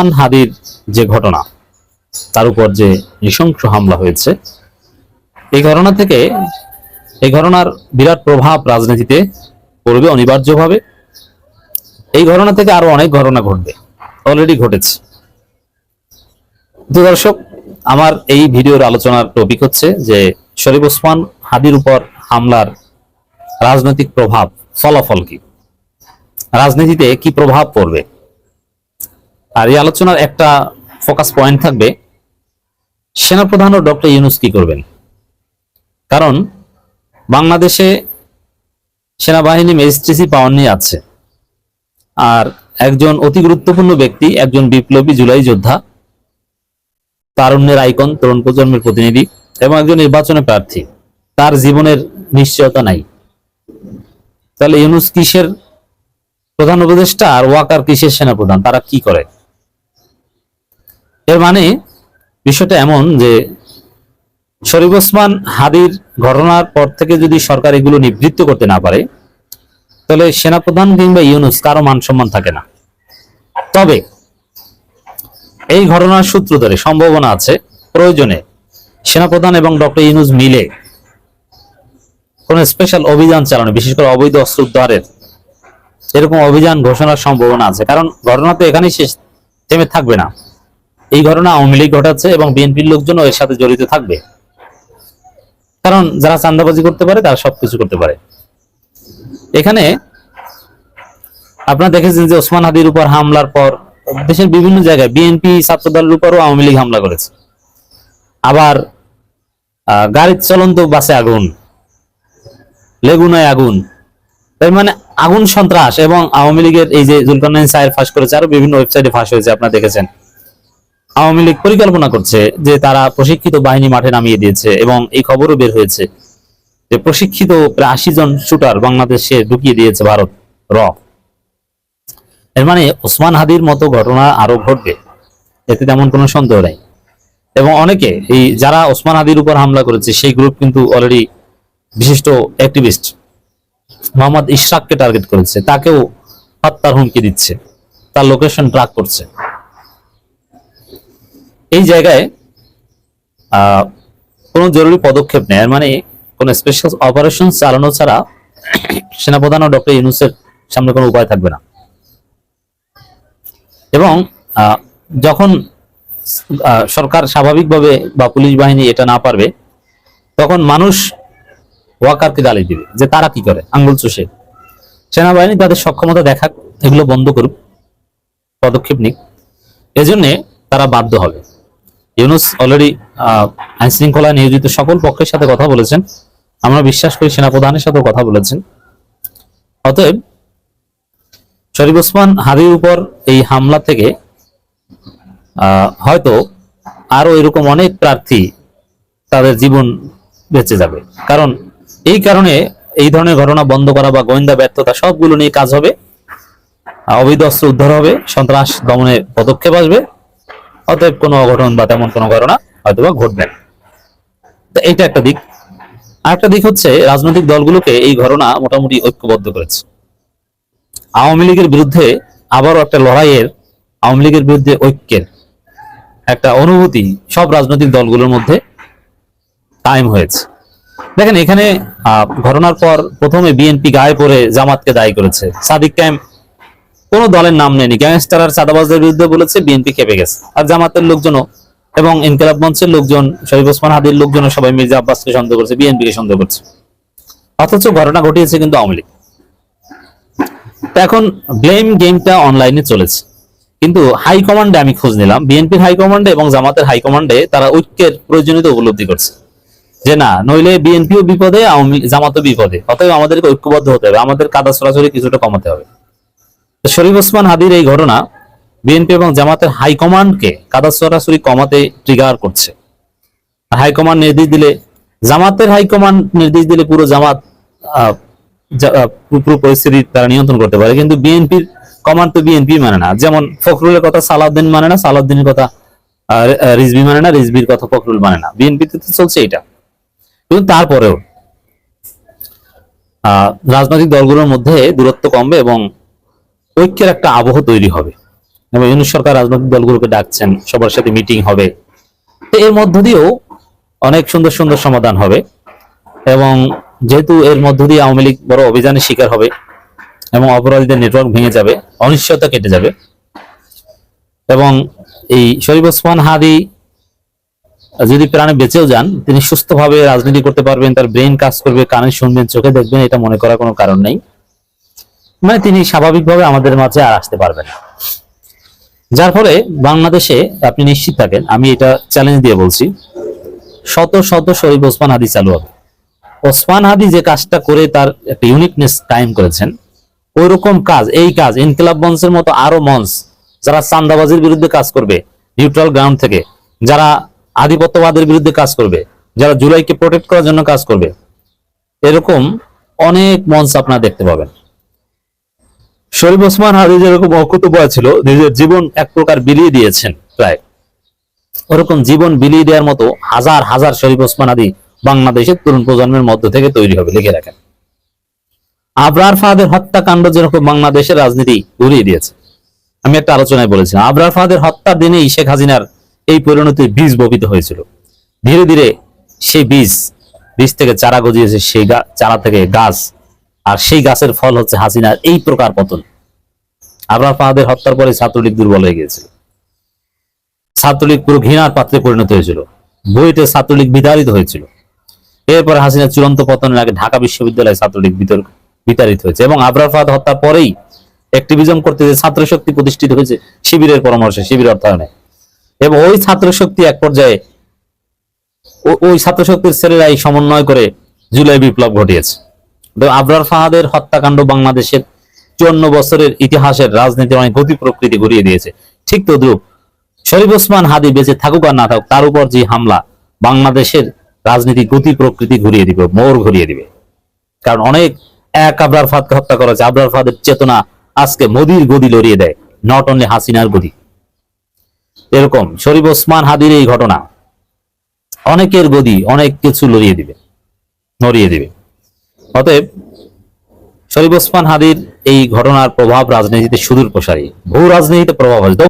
ওসমান হাদির যে ঘটনা, তার উপর যে নৃশংস হামলা হয়েছে, এই ঘটনা থেকে, এই ঘটনার বিরাট প্রভাব রাজনীতিতে পড়বে অনিবার্যভাবে। এই ঘটনা থেকে আরও অনেক ঘটনা ঘটবে অলরেডি ঘটেছে। তো দর্শক, আমার এই ভিডিওর আলোচনার টপিক হচ্ছে যে শরীফ ওসমান হাদির উপর হামলার রাজনৈতিক প্রভাব, ফলাফল কি? রাজনীতিতে কি প্রভাব পড়বে? আর এই আলোচনার একটা ফোকাস পয়েন্ট থাকবে, সেনাপ্রধান ও ডক্টর ইউনুস কি করবেন? কারণ বাংলাদেশে সেনাবাহিনী ম্যাজিস্ট্রেসি পাওয়ার নিয়ে আছে। আর একজন অতি গুরুত্বপূর্ণ ব্যক্তি, একজন বিপ্লবী জুলাই যোদ্ধা, তারুণ্যের আইকন, তরুণ প্রজন্মের প্রতিনিধি এবং একজন নির্বাচনে প্রার্থী, তার জীবনের নিশ্চয়তা নাই। তাহলে ইউনুস কিসের প্রধান উপদেষ্টা আর ওয়াকার কিসের সেনাপ্রধান? তারা কি করে? এর মানে বিষয়টা এমন যে শরীফ ওসমান হাদির ঘটনার পর থেকে যদি সরকার এগুলো নিবৃত্ত করতে না পারে, তাহলে সেনাপ্রধান কিংবা ইউনুস কারও মান সম্মান থাকে না। তবে এই ঘটনার সূত্র ধরে সম্ভাবনা আছে, প্রয়োজনে সেনাপ্রধান এবং ডক্টর ইউনুস মিলে কোন স্পেশাল অভিযান চালানো, বিশেষ করে অবৈধ অস্ত্র উদ্ধারের এরকম অভিযান ঘোষণার সম্ভাবনা আছে। কারণ ঘটনা তো এখানেই শেষ, থেমে থাকবে না। এই ঘটনা আওয়ামী লীগ ঘটাচ্ছে এবং বিএনপির লোকজনও এর সাথে জড়িত থাকবে। কারণ যারা চান্দাবাজি করতে পারে, তারা সবকিছু করতে পারে। এখানে আপনারা দেখেছেন যে ওসমান হাদির উপর হামলার পর দেশের বিভিন্ন জায়গায় বিএনপি ছাত্র দলের উপরও আওয়ামী লীগ হামলা করেছে। আবার গাড়ির চলন্ত বাসে আগুন, লেগুনায় আগুন, তার মানে আগুন সন্ত্রাস এবং আওয়ামী লীগের এই যে জুলকারনাইন সাহেব ফাঁস করেছে, আরও বিভিন্ন ওয়েবসাইটে ফাঁস হয়েছে, আপনারা দেখেছেন। আওয়ামী লীগ পরিকল্পনা করছে যে তারা প্রশিক্ষিত বাহিনী মাঠে নামিয়ে দিয়েছে এবং এই খবরও বের হয়েছে যে প্রশিক্ষিত প্রায় আশি জন শুটার বাংলাদেশে ঢুকিয়ে দিয়েছে ভারত র। এর মানে ওসমান হাদির মতো ঘটনা আরও ঘটবে, এতে তেমন কোনো সন্দেহ নাই। এবং অনেকে এই যারা ওসমান হাদির উপর হামলা করেছে, সেই গ্রুপ কিন্তু অলরেডি বিশিষ্ট অ্যাক্টিভিস্ট মোহাম্মদ ইশরাককে টার্গেট করেছে, তাকেও হত্যার হুমকি দিচ্ছে, তার লোকেশন ট্রাক করছে। এই জায়গায় কোনো জরুরি পদক্ষেপ নেয় মানে কোনো স্পেশাল অপারেশন চালানো ছাড়া সেনাপ্রধান ও ডক্টর ইউনুসের সামনে কোনো উপায় থাকবে না। এবং যখন সরকার স্বাভাবিকভাবে বা পুলিশ বাহিনী এটা না পারবে, তখন মানুষ ওয়াকারকে গালি দিবে যে তারা কি করে, আঙ্গুল চষে। সেনাবাহিনী তাদের সক্ষমতা দেখাক এগুলো বন্ধ করুক, পদক্ষেপ নিক। এজন্য তারা বাধ্য হবে। ইউনুস অলরেডি আইন শৃঙ্খলা নিয়োজিত সকল পক্ষের সাথে কথা বলেছেন। আমরা বিশ্বাস করি সেনাপ্রধানের সাথেও কথা বলেছেন। অতএব, শরীফ ওসমান হাদির উপর এই হামলা থেকে হয়তো আরও এরকম অনেক প্রার্থী তাদের জীবন বেঁচে যাবে। কারণ, এই কারণে এই ধরনের ঘটনা বন্ধ করা বা গোয়েন্দা ব্যর্থতা সবগুলো নিয়ে কাজ হবে। অবৈধ অস্ত্র উদ্ধার হবে, সন্ত্রাস দমনে পদক্ষেপ আসবে। অতএব কোনো অঘটন বা তেমন কোনো ঘটনা হয়তো বা ঘটবে না। তো এইটা একটা দিক। আরেকটা দিক হচ্ছে রাজনৈতিক দলগুলোকে এই ঘটনা মোটামুটি ঐক্যবদ্ধ করেছে। আওয়ামী লীগের বিরুদ্ধে আবারও একটা লড়াইয়ের, আওয়ামী লীগের বিরুদ্ধে ঐক্যের একটা অনুভূতি সব রাজনৈতিক দলগুলোর মধ্যে কায়েম হয়েছে। দেখেন এখানে ঘটনার পর প্রথমে বিএনপি গায়ে পড়ে জামাতকে দায়ী করেছে। সাদিক ক্যাম্প কোন দলের নাম নেয়নি। গ্যাংস্টার আর চাঁদাবাজদের বিরুদ্ধে বলেছে, বিএনপি খেপে গেছে। আর জামাতের লোকজনও এবং ইনকিলাব মঞ্চের লোকজন শরীফ ওসমান হাদির লোকজনও সবাই মির্জা আব্বাসকে সন্দেহ করছে বিএনপি কে সন্দেহ করছে। অথচ ঘটনা ঘটিয়েছে কিন্তু আওয়ামী লীগ। এখন ব্লেম গেমটা অনলাইনে চলেছে। কিন্তু হাই কমান্ডে আমি খোঁজ নিলাম, বিএনপির হাই কমান্ডে এবং জামাতের হাই কমান্ডে তারা ঐক্যের প্রয়োজনীয়তা উপলব্ধি করছে। যে না, নইলে বিএনপিও বিপদে, আওয়ামী জামাতও বিপদে। অতএব আমাদেরকে ঐক্যবদ্ধ হতে হবে, আমাদের কাদা সরাসরি কিছুটা কমাতে হবে। শরীফ ওসমান হাদির এই ঘটনা বিএনপি এবং জামাতের হাইকমান্ডকে কাদা সরাসরি কমাতে ট্রিগার করছে। হাইকমান্ড নির্দেশ দিলে জামাতের হাইকমান্ড নির্দেশ দিলে পুরো জামাত পুরো- পুরো পরিস্থিতি তারা নিয়ন্ত্রণ করতে পারে। কিন্তু বিএনপির কমান্ড তো বিএনপি মানে না। যেমন ফখরুলের কথা সালাউদ্দিন মানে না সালাউদ্দিনের কথা আহ, রে- মানে না রিজভির কথা ফখরুল মানে না। বিএনপিতে তো চলছে এটা। কিন্তু তারপরেও রাজনৈতিক দলগুলোর মধ্যে দূরত্ব কমবে এবং ঐক্যের একটা আবহ তৈরি হবে। এবং ইউনুস সরকার রাজনৈতিক দলগুলোকে ডাকছেন, সবার সাথে মিটিং হবে। তো এর মধ্য দিয়েও অনেক সুন্দর সুন্দর সমাধান হবে। এবং যেহেতু এর মধ্য দিয়ে আওয়ামী লীগ বড় অভিযানের শিকার হবে এবং অপরাধীদের নেটওয়ার্ক ভেঙে যাবে, অনিশ্চয়তা কেটে যাবে। এবং এই শরীফ ওসমান হাদি যদি প্রাণে বেঁচেও যান, তিনি সুস্থভাবে রাজনীতি করতে পারবেন, তার ব্রেন কাজ করবে, কানে শুনবেন, চোখে দেখবেন, এটা মনে করার কোনো কারণ নেই। মানে তিনি স্বাভাবিকভাবে আমাদের মাঝে আর আসতে পারবেন না। যার ফলে বাংলাদেশে আপনি নিশ্চিত থাকেন, আমি এটা চ্যালেঞ্জ দিয়ে বলছি, শত শত শরীফ ওসমান হাদি চালু হবে। ওসমান হাদি যে কাজটা করে তার একটা ইউনিকনেস কায়েম করেছেন ওই রকম কাজ, এই কাজ, ইনকিলাব মঞ্চের মতো আরও মঞ্চ যারা চান্দাবাজির বিরুদ্ধে কাজ করবে নিউট্রাল গ্রাউন্ড থেকে, যারা আধিপত্যবাদের বিরুদ্ধে কাজ করবে, যারা জুলাইকে প্রোটেক্ট করার জন্য কাজ করবে, এরকম অনেক মঞ্চ আপনারা দেখতে পাবেন। শরীফ ওসমান হাদি যেরকম অকুতব্য ছিল, নিজের জীবন এক প্রকার বিলিয়ে দিয়েছেন প্রায়। ওরকম জীবন বিলিয়ে দেওয়ার মতো হাজার হাজার শরীফ ওসমান হাদি বাংলাদেশের তরুণ প্রজন্মের মধ্য থেকে তৈরি হবে, লিখে রাখেন। আবরার ফাহাদের হত্যাকাণ্ড যেরকম বাংলাদেশের রাজনীতি উড়িয়ে দিয়েছে। আমি একটা আলোচনায় বলেছিলাম, আবরার ফাহাদের হত্যার দিনেই শেখ হাসিনার এই পরিণতির বীজ বপিত হয়েছিল। ধীরে ধীরে সেই বীজ বীজ থেকে চারা গজিয়েছে, সেই চারা থেকে গাছ আর সেই গাছের ফল হচ্ছে হাসিনার এই প্রকার পতন। আবরার ফাহাদের হত্যার পরে ছাত্রলীগ দুর্বল হয়ে গিয়েছিল। ছাত্রলীগ পুরো ঘৃণার পাত্রে পরিণত হয়েছিল। বইতে ছাত্রলীগ বিতাড়িত হয়েছিল। এরপরে হাসিনা চূড়ান্ত পতনের আগে ঢাকা বিশ্ববিদ্যালয়ে ছাত্রলীগ বিতর্ক বিতাড়িত হয়েছে এবং আবরার ফাহাদ হত্যার পরেই অ্যাক্টিভিজম করতে যে ছাত্র শক্তি প্রতিষ্ঠিত হয়েছে, শিবিরের পরামর্শে, শিবির অর্থায়নে। এবং ওই ছাত্র শক্তি এক পর্যায়ে ওই ছাত্র শক্তির ছেলেরাই সমন্বয় করে জুলাই বিপ্লব ঘটিয়েছে। আবরার ফাহাদের হত্যাকাণ্ড বাংলাদেশের চুয়ান্ন বছরের ইতিহাসের রাজনীতির অনেক গতি প্রকৃতি ঘুরিয়ে দিয়েছে। ঠিক তদ্রুপ শরীফ ওসমান হাদি বেঁচে থাকুক আর না থাকুক, তার উপর যে হামলা বাংলাদেশের রাজনীতি গতি প্রকৃতি ঘুরিয়ে দিবে, মোড় ঘুরিয়ে দিবে। কারণ অনেক, এক আবরার ফাদকে হত্যা করা হয়েছে, আবরার ফাদের চেতনা আজকে মোদির গদি লড়িয়ে দেয় নট অনলি হাসিনার গদি। এরকম শরীফ ওসমান হাদির এই ঘটনা অনেকের গদি অনেক কিছু লড়িয়ে দিবে, নড়িয়ে দিবে। অতএব শরীফ ওসমান হাদির এই ঘটনার প্রভাব রাজনীতিতে সুদূর প্রসারী ভূ রাজনীতিতে প্রভাব আছে।